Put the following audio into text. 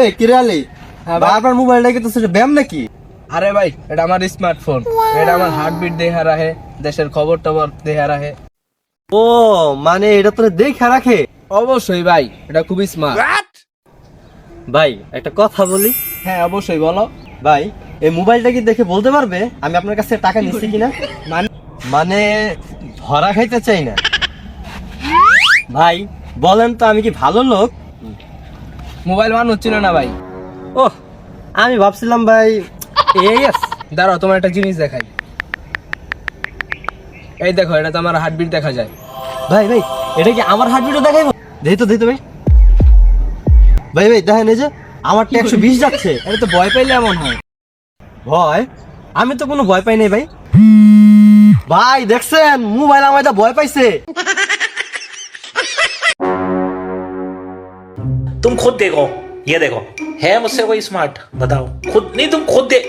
এই কিরালি ভাই আপনার মোবাইলটা কি তো সেটা ব্যায়াম নাকি? আরে ভাই এটা আমার স্মার্টফোন এটা আমার হার্টবিট দেখা রাখে দেশের খবর টবর দেখা রাখে। ও মানে এটা তোরে দেখে রাখে? অবশ্যই ভাই এটা খুবই স্মার্ট ভাই একটা কথা বলি। হ্যাঁ অবশ্যই বলো। ভাই এই মোবাইলটা কি দেখে বলতে পারবে? আমি আপনার কাছে টাকা নিচ্ছি কিনা? মানে মানে ধরা খাইতে চাই না। ভাই বলেন তো আমি কি ভালো লোক? মোবাইল মান হচ্ছিল না ভাই। ও আমি ভাবছিলাম ভাই এই আছে। দাঁড়াও তোমার একটা জিনিস দেখাই। এই দেখো এটা তো আমার হার্টবিট দেখা যায়। ভাই ভাই এটা কি আমার হার্টবিটও দেখাইবো? দেই তো দেই তো ভাই। ভাই ভাই দেখেন এই যে আমারটা একশো বিশ যাচ্ছে এটা তো ভয় পাইলে এমন হয় ভয় আমি তো কোনো ভয় পাই নাই ভাই ভাই দেখছেন মোবাইল আমার এটা ভয় পাইছে तुम खुद देखो ये देखो है मुझसे कोई स्मार्ट बताओ खुद नहीं तुम खुद देख